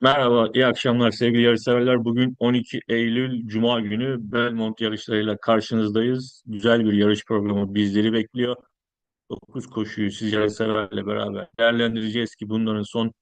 Merhaba, iyi akşamlar sevgili yarışseverler. Bugün 12 Eylül Cuma günü Belmont yarışlarıyla karşınızdayız. Güzel bir yarış programı bizleri bekliyor. 9 koşuyu siz yarışseverlerle beraber değerlendireceğiz ki bunların son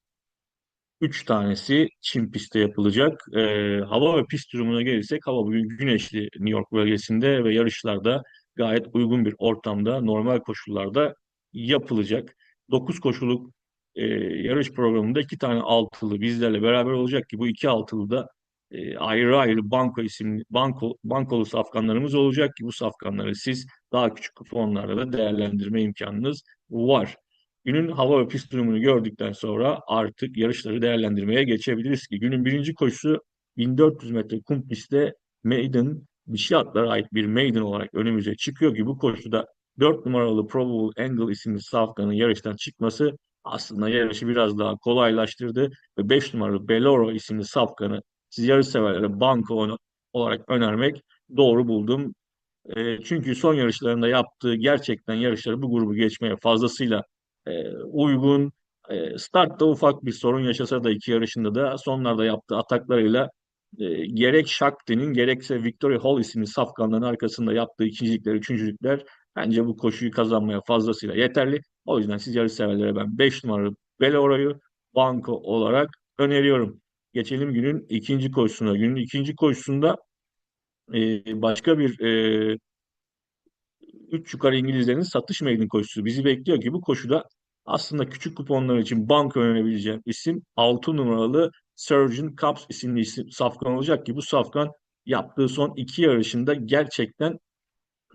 3 tanesi çim pistte yapılacak. Ee, hava ve pist durumuna gelirsek hava bugün güneşli New York bölgesinde ve yarışlarda gayet uygun bir ortamda, normal koşullarda yapılacak. 9 koşuluk e, yarış programında iki tane altılı bizlerle beraber olacak ki bu iki altılı da e, ayrı ayrı banko isimli banko bankolu safkanlarımız olacak ki bu safkanları siz daha küçük kuponlarda da değerlendirme imkanınız var. Günün hava ve pist durumunu gördükten sonra artık yarışları değerlendirmeye geçebiliriz ki günün birinci koşusu 1400 metre kum pistte maiden dişi atlara ait bir maiden olarak önümüze çıkıyor ki bu koşuda 4 numaralı Probable Angle isimli safkanın yarıştan çıkması aslında yarışı biraz daha kolaylaştırdı ve 5 numaralı Beloro isimli safkanı siz yarış severlere banko olarak önermek doğru buldum. E, çünkü son yarışlarında yaptığı gerçekten yarışları bu grubu geçmeye fazlasıyla e, uygun. E, startta ufak bir sorun yaşasa da iki yarışında da sonlarda yaptığı ataklarıyla e, gerek Shakti'nin gerekse Victoria Hall isimli safkanların arkasında yaptığı ikincilikler, üçüncülükler bence bu koşuyu kazanmaya fazlasıyla yeterli. O yüzden siz yarış severlere ben 5 numaralı Beloro'yu banko olarak öneriyorum. Geçelim günün ikinci koşusuna. Günün ikinci koşusunda e, başka bir e, 3 yukarı İngilizlerin satış meydan koşusu bizi bekliyor ki bu koşuda aslında küçük kuponlar için banka önerebileceğim isim 6 numaralı Surgeon Cups isimli isim safkan olacak ki bu safkan yaptığı son iki yarışında gerçekten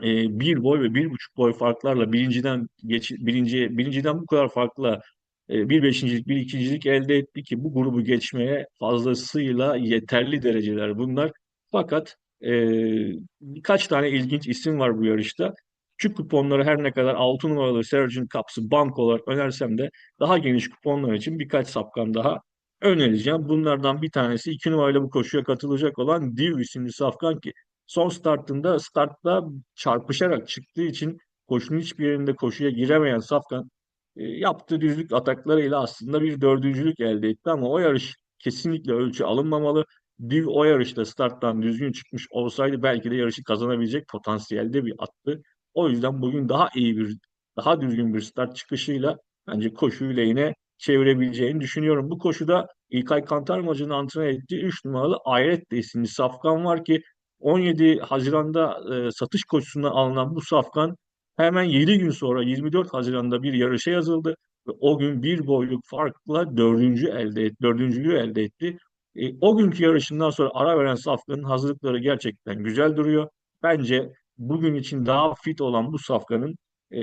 e, bir boy ve bir buçuk boy farklarla birinciden geç, birinciye, birinciden bu kadar farkla e, bir beşincilik, bir ikincilik elde etti ki bu grubu geçmeye fazlasıyla yeterli dereceler bunlar. Fakat e, birkaç tane ilginç isim var bu yarışta. Küçük kuponları her ne kadar 6 numaralı Sergeant Cups'ı bank olarak önersem de daha geniş kuponlar için birkaç sapkan daha önereceğim. Bunlardan bir tanesi 2 numarayla bu koşuya katılacak olan Div isimli safkan ki son startında startta çarpışarak çıktığı için koşunun hiçbir yerinde koşuya giremeyen Safkan e, yaptığı düzlük ataklarıyla aslında bir dördüncülük elde etti ama o yarış kesinlikle ölçü alınmamalı. Div o yarışta starttan düzgün çıkmış olsaydı belki de yarışı kazanabilecek potansiyelde bir attı. O yüzden bugün daha iyi bir, daha düzgün bir start çıkışıyla bence koşuyu lehine çevirebileceğini düşünüyorum. Bu koşuda İlkay Kantarmacı'nın antrenör ettiği 3 numaralı Ayret isimli safkan var ki 17 Haziran'da e, satış koşusuna alınan bu safkan hemen 7 gün sonra 24 Haziran'da bir yarışa yazıldı ve o gün bir boyluk farkla dördüncü elde et, dördüncülüğü elde etti. E, o günkü yarışından sonra ara veren safkanın hazırlıkları gerçekten güzel duruyor. Bence bugün için daha fit olan bu safkanın e,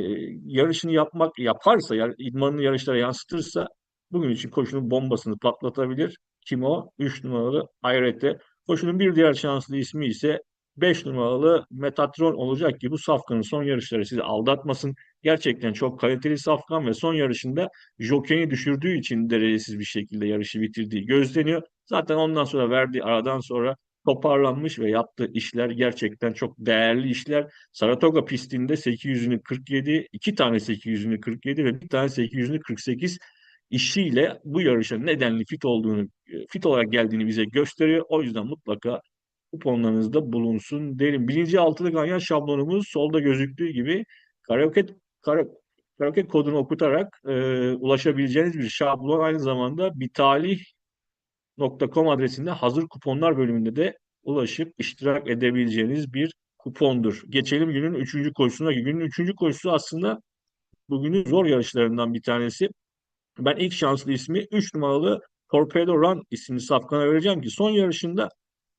yarışını yapmak yaparsa, yani idmanını yarışlara yansıtırsa bugün için koşunun bombasını patlatabilir. Kim o? 3 numaralı Ayrete. Koşunun bir diğer şanslı ismi ise 5 numaralı Metatron olacak ki bu Safkan'ın son yarışları sizi aldatmasın. Gerçekten çok kaliteli Safkan ve son yarışında jokeyini düşürdüğü için derecesiz bir şekilde yarışı bitirdiği gözleniyor. Zaten ondan sonra verdiği aradan sonra toparlanmış ve yaptığı işler gerçekten çok değerli işler. Saratoga pistinde 800'ünü 47, iki tane 800'ünü 47 ve bir tane 800'ünü 48 işiyle bu yarışa nedenli fit olduğunu, fit olarak geldiğini bize gösteriyor. O yüzden mutlaka kuponlarınızda bulunsun derim. Birinci altılı ganyan şablonumuz solda gözüktüğü gibi karaoke, kara, karaoke kodunu okutarak e, ulaşabileceğiniz bir şablon. Aynı zamanda bir talih.com adresinde hazır kuponlar bölümünde de ulaşıp iştirak edebileceğiniz bir kupondur. Geçelim günün üçüncü koşusuna. Günün üçüncü koşusu aslında bugünün zor yarışlarından bir tanesi. Ben ilk şanslı ismi 3 numaralı Torpedo Run isimli safkana vereceğim ki son yarışında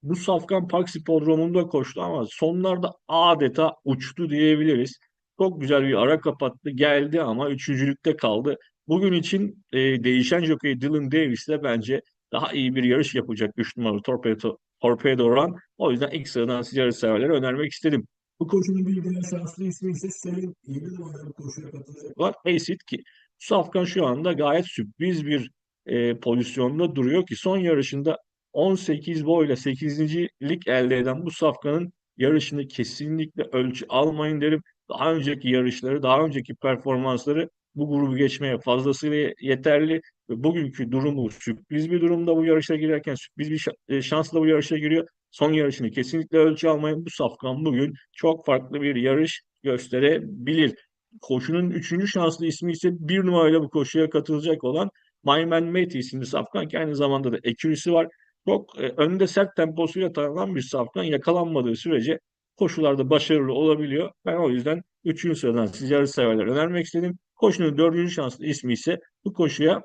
bu safkan Park Spordromu'nda koştu ama sonlarda adeta uçtu diyebiliriz. Çok güzel bir ara kapattı geldi ama üçüncülükte kaldı. Bugün için e, değişen jockey Dylan Davis de bence daha iyi bir yarış yapacak 3 numaralı Torpedo, Torpedo Run. O yüzden ilk sıradan siz yarış severlere önermek istedim. Bu koşunun bir diğer şanslı ismi ise Selim İyi numaralı koşuya katılacak var. Acid ki Safkan şu anda gayet sürpriz bir e, pozisyonda duruyor ki son yarışında 18 boyla 8.lik elde eden bu Safkan'ın yarışını kesinlikle ölçü almayın derim. Daha önceki yarışları, daha önceki performansları bu grubu geçmeye fazlasıyla yeterli ve bugünkü durumu sürpriz bir durumda bu yarışa girerken sürpriz bir e, şansla bu yarışa giriyor. Son yarışını kesinlikle ölçü almayın. Bu safkan bugün çok farklı bir yarış gösterebilir. Koşunun üçüncü şanslı ismi ise bir numarayla bu koşuya katılacak olan My Man Matey isimli safkan ki aynı zamanda da ekürisi var. Çok e, önde sert temposuyla tanınan bir safkan yakalanmadığı sürece koşularda başarılı olabiliyor. Ben o yüzden 3. sıradan sizlere severler önermek istedim. Koşunun 4. şanslı ismi ise bu koşuya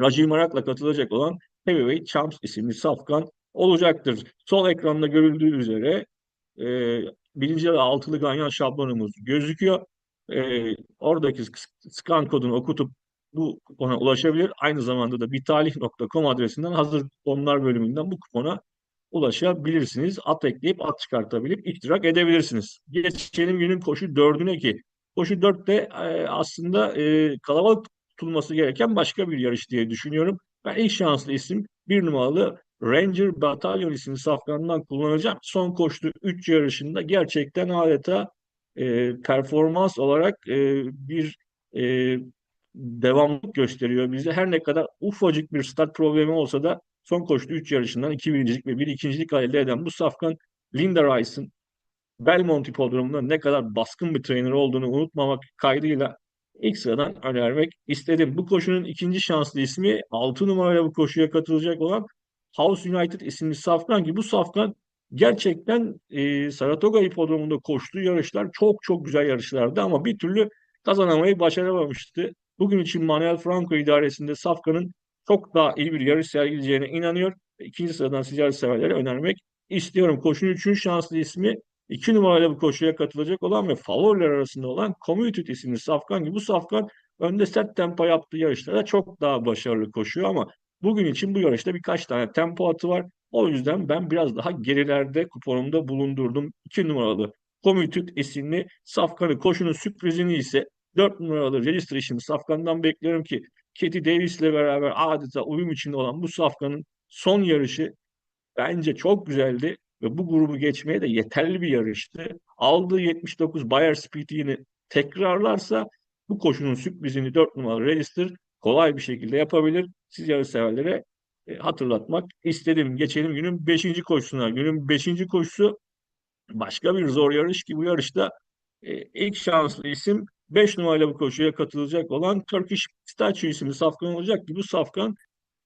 Rajiv Marak'la katılacak olan Heavyweight Champs isimli safkan olacaktır. Sol ekranda görüldüğü üzere e, birinci ve altılı ganyan şablonumuz gözüküyor. E, oradaki scan kodunu okutup bu kupona ulaşabilir. Aynı zamanda da bitalih.com adresinden hazır kuponlar bölümünden bu kupona ulaşabilirsiniz. At ekleyip at çıkartabilip iştirak edebilirsiniz. Geçelim günün koşu dördüne ki koşu dörtte e, aslında e, kalabalık tutulması gereken başka bir yarış diye düşünüyorum. Ben ilk şanslı isim bir numaralı Ranger Batalyon isimli safkanından kullanacağım. Son koştu 3 yarışında gerçekten adeta e, performans olarak e, bir e, devamlık gösteriyor bize. Her ne kadar ufacık bir start problemi olsa da son koştu 3 yarışından 2 birincilik ve 1 ikincilik elde eden bu safkan Linda Rice'ın Belmont Hipodromu'nda ne kadar baskın bir trainer olduğunu unutmamak kaydıyla ilk sıradan önermek istedim. Bu koşunun ikinci şanslı ismi 6 numarayla bu koşuya katılacak olan House United isimli safkan ki bu safkan gerçekten e, Saratoga Hipodromu'nda koştuğu yarışlar çok çok güzel yarışlardı ama bir türlü kazanamayı başaramamıştı. Bugün için Manuel Franco idaresinde Safkan'ın çok daha iyi bir yarış sergileyeceğine inanıyor. İkinci sıradan sizler severlere önermek istiyorum. Koşunun üçüncü şanslı ismi iki numarayla bu koşuya katılacak olan ve favoriler arasında olan Community isimli Safkan gibi bu Safkan önde set tempo yaptığı yarışlarda çok daha başarılı koşuyor ama bugün için bu yarışta birkaç tane tempo atı var. O yüzden ben biraz daha gerilerde kuponumda bulundurdum. 2 numaralı Community isimli Safkan'ı koşunun sürprizini ise 4 numaralı registration Safkan'dan bekliyorum ki Katie Davis ile beraber adeta uyum içinde olan bu Safkan'ın son yarışı bence çok güzeldi ve bu grubu geçmeye de yeterli bir yarıştı. Aldığı 79 Bayer Speed'ini tekrarlarsa bu koşunun sürprizini 4 numaralı Register kolay bir şekilde yapabilir. Siz yarış severlere e, hatırlatmak istedim. Geçelim günün 5. koşusuna. Günün 5. koşusu başka bir zor yarış ki bu yarışta e, ilk şanslı isim 5 numaralı bu koşuya katılacak olan Turkish Statue isimli safkan olacak ki bu safkan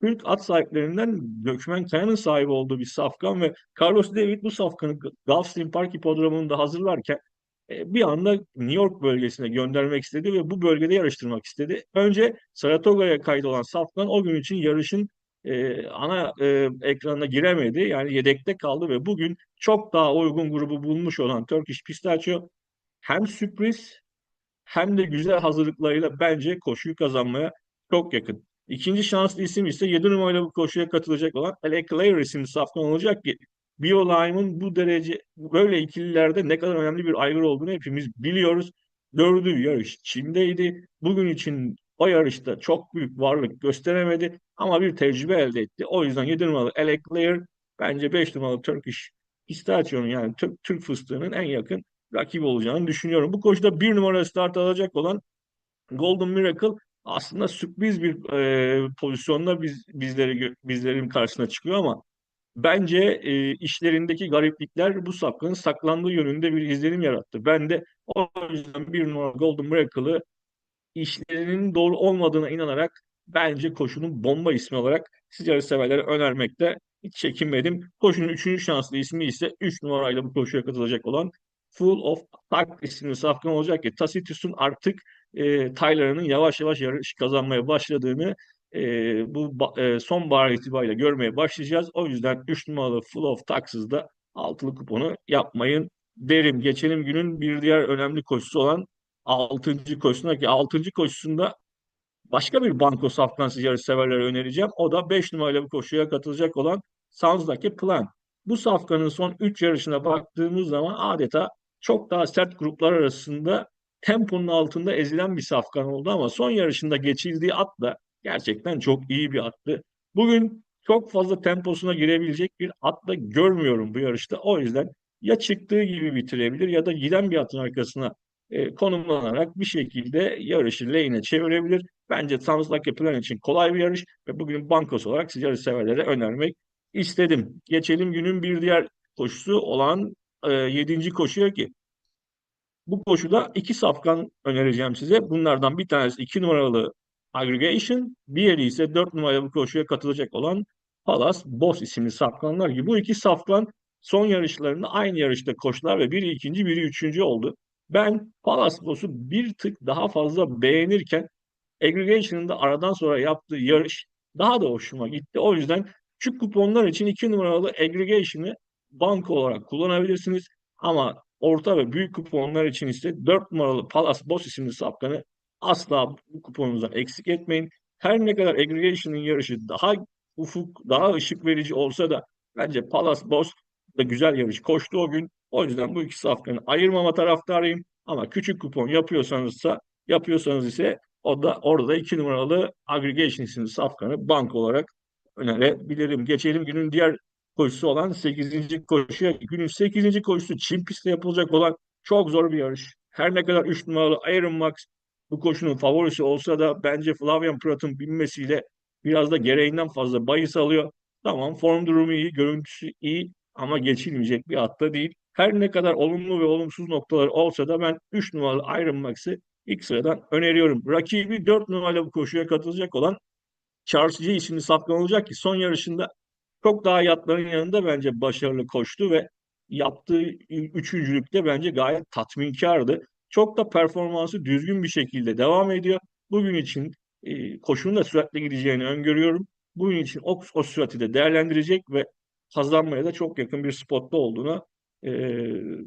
Türk at sahiplerinden Gökmen Kaya'nın sahibi olduğu bir safkan ve Carlos David bu safkanı Gulfstream Park Hipodromu'nda hazırlarken bir anda New York bölgesine göndermek istedi ve bu bölgede yarıştırmak istedi. Önce Saratoga'ya kaydolan Safkan o gün için yarışın e, ana e, ekranına giremedi. Yani yedekte kaldı ve bugün çok daha uygun grubu bulmuş olan Turkish Pistachio hem sürpriz hem de güzel hazırlıklarıyla bence koşuyu kazanmaya çok yakın. İkinci şanslı isim ise 7 numarayla bu koşuya katılacak olan Alec Clare isimli safkan olacak ki BioLime'ın bu derece böyle ikililerde ne kadar önemli bir aygır olduğunu hepimiz biliyoruz. Gördüğü yarış Çin'deydi. Bugün için o yarışta çok büyük varlık gösteremedi ama bir tecrübe elde etti. O yüzden 7 numaralı Alec bence 5 numaralı Turkish Pistachio'nun yani Türk, Türk fıstığının en yakın rakibi olacağını düşünüyorum. Bu koşuda bir numara start alacak olan Golden Miracle aslında sürpriz bir e, pozisyonda biz bizleri bizlerin karşısına çıkıyor ama bence e, işlerindeki gariplikler bu safkanın saklandığı yönünde bir izlenim yarattı. Ben de o yüzden bir numara Golden Miracle'ı işlerinin doğru olmadığına inanarak bence koşunun bomba ismi olarak sizlere severlere önermekte hiç çekinmedim. Koşunun üçüncü şanslı ismi ise 3 numarayla bu koşuya katılacak olan Full of Attack isimli safkan olacak ki Tacitus'un artık e, Tyler'ın yavaş yavaş yarış kazanmaya başladığını e, bu e, sonbahar itibariyle görmeye başlayacağız. O yüzden 3 numaralı Full of Taxes'da altılı kuponu yapmayın derim. Geçelim günün bir diğer önemli koşusu olan 6. koşusuna ki 6. koşusunda başka bir banko safkan yarış severlere önereceğim. O da 5 numaralı bir koşuya katılacak olan Sounds'daki Plan. Bu safkanın son 3 yarışına baktığımız zaman adeta çok daha sert gruplar arasında temponun altında ezilen bir safkan oldu ama son yarışında geçildiği at da gerçekten çok iyi bir attı. Bugün çok fazla temposuna girebilecek bir at da görmüyorum bu yarışta. O yüzden ya çıktığı gibi bitirebilir ya da giden bir atın arkasına e, konumlanarak bir şekilde yarışı lehine çevirebilir. Bence Like a Plan için kolay bir yarış ve bugün bankos olarak siz yarış severlere önermek istedim. Geçelim günün bir diğer koşusu olan e, 7. koşuya ki bu koşuda iki safkan önereceğim size. Bunlardan bir tanesi 2 numaralı Aggregation, diğeri ise 4 numaralı bu koşuya katılacak olan Palas Boss isimli safkanlar gibi. Bu iki safkan son yarışlarında aynı yarışta koştular ve biri ikinci, biri üçüncü oldu. Ben Palas Boss'u bir tık daha fazla beğenirken Aggregation'ın da aradan sonra yaptığı yarış daha da hoşuma gitti. O yüzden küçük kuponlar için 2 numaralı Aggregation'ı banka olarak kullanabilirsiniz. Ama orta ve büyük kuponlar için ise 4 numaralı Palace Boss isimli safkanı asla bu kuponunuzdan eksik etmeyin. Her ne kadar Aggregation'ın yarışı daha ufuk, daha ışık verici olsa da bence Palace Boss da güzel yarış koştu o gün. O yüzden bu iki safkanı ayırmama taraftarıyım. Ama küçük kupon yapıyorsanızsa yapıyorsanız ise o da orada iki numaralı Aggregation isimli safkanı bank olarak önerebilirim. Geçelim günün diğer koşusu olan 8. koşuya. Günün 8. koşusu Çin pistte yapılacak olan çok zor bir yarış. Her ne kadar 3 numaralı Iron Max bu koşunun favorisi olsa da bence Flavian Prat'ın binmesiyle biraz da gereğinden fazla bahis alıyor. Tamam form durumu iyi, görüntüsü iyi ama geçilmeyecek bir atta değil. Her ne kadar olumlu ve olumsuz noktaları olsa da ben 3 numaralı Iron Max'ı ilk sıradan öneriyorum. Rakibi 4 numaralı bu koşuya katılacak olan Charles G isimli safkan olacak ki son yarışında çok daha yatların yanında bence başarılı koştu ve yaptığı üçüncülükte bence gayet tatminkardı. Çok da performansı düzgün bir şekilde devam ediyor. Bugün için e, koşunun da süratle gideceğini öngörüyorum. Bugün için o, o sürati de değerlendirecek ve kazanmaya da çok yakın bir spotta olduğuna e,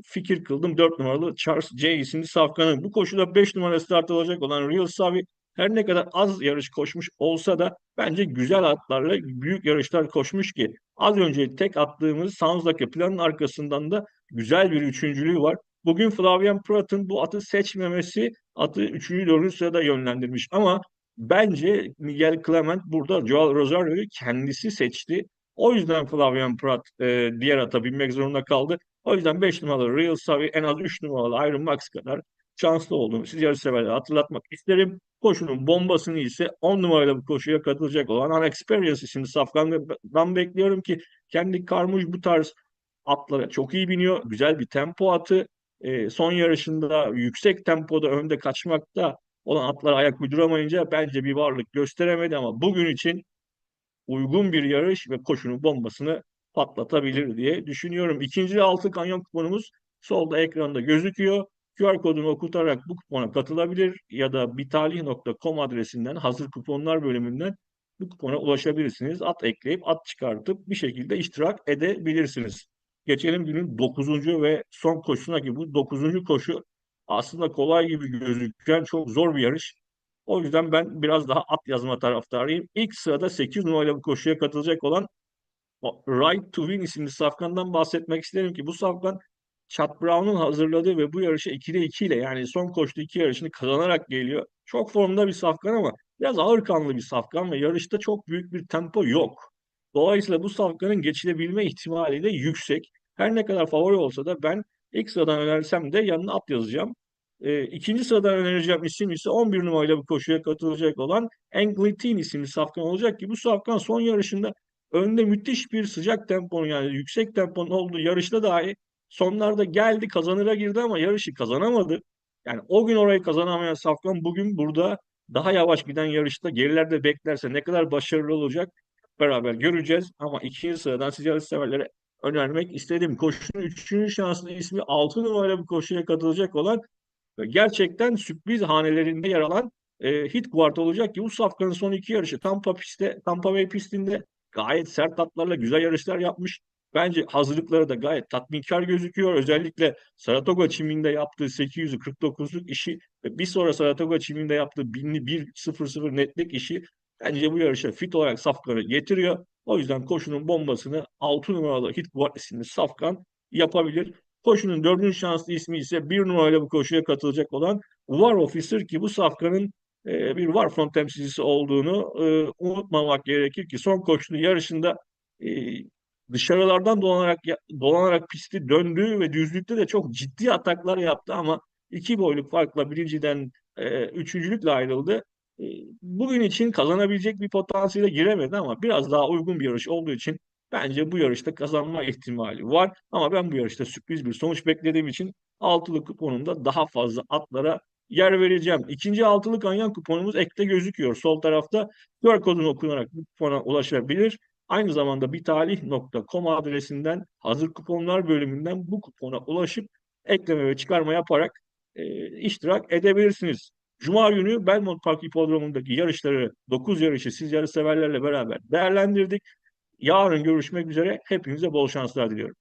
fikir kıldım. 4 numaralı Charles J isimli safkanın. Bu koşuda 5 numara start alacak olan Real Savi her ne kadar az yarış koşmuş olsa da bence güzel atlarla büyük yarışlar koşmuş ki az önce tek attığımız Sounds'daki planın arkasından da güzel bir üçüncülüğü var. Bugün Flavian Prat'ın bu atı seçmemesi atı 3. 4. sırada yönlendirmiş ama bence Miguel Clement burada Joel Rosario'yu kendisi seçti. O yüzden Flavian Prat e, diğer ata binmek zorunda kaldı. O yüzden 5 numaralı Real Savi en az 3 numaralı Iron Max kadar şanslı olduğunu siz yarış severlere hatırlatmak isterim. Koşunun bombasını ise 10 numaralı bu koşuya katılacak olan Unexperience isimli safkandan bekliyorum ki kendi Karmuş bu tarz atlara çok iyi biniyor. Güzel bir tempo atı. E, son yarışında yüksek tempoda önde kaçmakta olan atlara ayak uyduramayınca bence bir varlık gösteremedi ama bugün için uygun bir yarış ve koşunun bombasını patlatabilir diye düşünüyorum. İkinci altı kanyon kuponumuz solda ekranda gözüküyor. QR kodunu okutarak bu kupona katılabilir ya da bitalih.com adresinden hazır kuponlar bölümünden bu kupona ulaşabilirsiniz. At ekleyip at çıkartıp bir şekilde iştirak edebilirsiniz. Geçelim günün 9. ve son koşusuna ki bu 9. koşu aslında kolay gibi gözüken çok zor bir yarış. O yüzden ben biraz daha at yazma taraftarıyım. İlk sırada 8 numaralı bu koşuya katılacak olan Right to Win isimli safkandan bahsetmek isterim ki bu safkan Chad Brown'un hazırladığı ve bu yarışı 2'de 2 ile yani son koştu iki yarışını kazanarak geliyor. Çok formda bir safkan ama biraz ağır kanlı bir safkan ve yarışta çok büyük bir tempo yok. Dolayısıyla bu safkanın geçilebilme ihtimali de yüksek. Her ne kadar favori olsa da ben ilk sıradan önersem de yanına at yazacağım. E, ikinci sıradan önereceğim isim ise 11 numarayla bu koşuya katılacak olan Anglitin isimli safkan olacak ki bu safkan son yarışında önde müthiş bir sıcak temponun yani yüksek temponun olduğu yarışta dahi sonlarda geldi kazanıra girdi ama yarışı kazanamadı. Yani o gün orayı kazanamayan Safkan bugün burada daha yavaş giden yarışta gerilerde beklerse ne kadar başarılı olacak beraber göreceğiz. Ama ikinci sıradan yarış severlere önermek istedim. Koşunun üçüncü şanslı ismi 6 numaralı bir koşuya katılacak olan gerçekten sürpriz hanelerinde yer alan e, hit guard olacak ki bu safkanın son iki yarışı Tampa pistte, Tampa Bay pistinde gayet sert atlarla güzel yarışlar yapmış. Bence hazırlıkları da gayet tatminkar gözüküyor. Özellikle Saratoga çiminde yaptığı 849'luk işi ve bir sonra Saratoga çiminde yaptığı 1.000 netlik işi bence bu yarışa fit olarak Safkan'ı getiriyor. O yüzden koşunun bombasını 6 numaralı Hit Guard isimli Safkan yapabilir. Koşunun dördüncü şanslı ismi ise bir numarayla bu koşuya katılacak olan War Officer ki bu Safkan'ın e, bir Warfront temsilcisi olduğunu e, unutmamak gerekir ki son koşunun yarışında e, dışarılardan dolanarak dolanarak pisti döndü ve düzlükte de çok ciddi ataklar yaptı ama iki boyluk farkla birinciden e, üçüncülükle ayrıldı. E, bugün için kazanabilecek bir potansiyele giremedi ama biraz daha uygun bir yarış olduğu için bence bu yarışta kazanma ihtimali var. Ama ben bu yarışta sürpriz bir sonuç beklediğim için altılı kuponumda daha fazla atlara yer vereceğim. İkinci altılı ganyan kuponumuz ekte gözüküyor. Sol tarafta QR kodunu okunarak bu kupona ulaşabilir. Aynı zamanda bitalih.com adresinden hazır kuponlar bölümünden bu kupona ulaşıp ekleme ve çıkarma yaparak e, iştirak edebilirsiniz. Cuma günü Belmont Park Hipodromu'ndaki yarışları 9 yarışı siz yarış severlerle beraber değerlendirdik. Yarın görüşmek üzere. Hepinize bol şanslar diliyorum.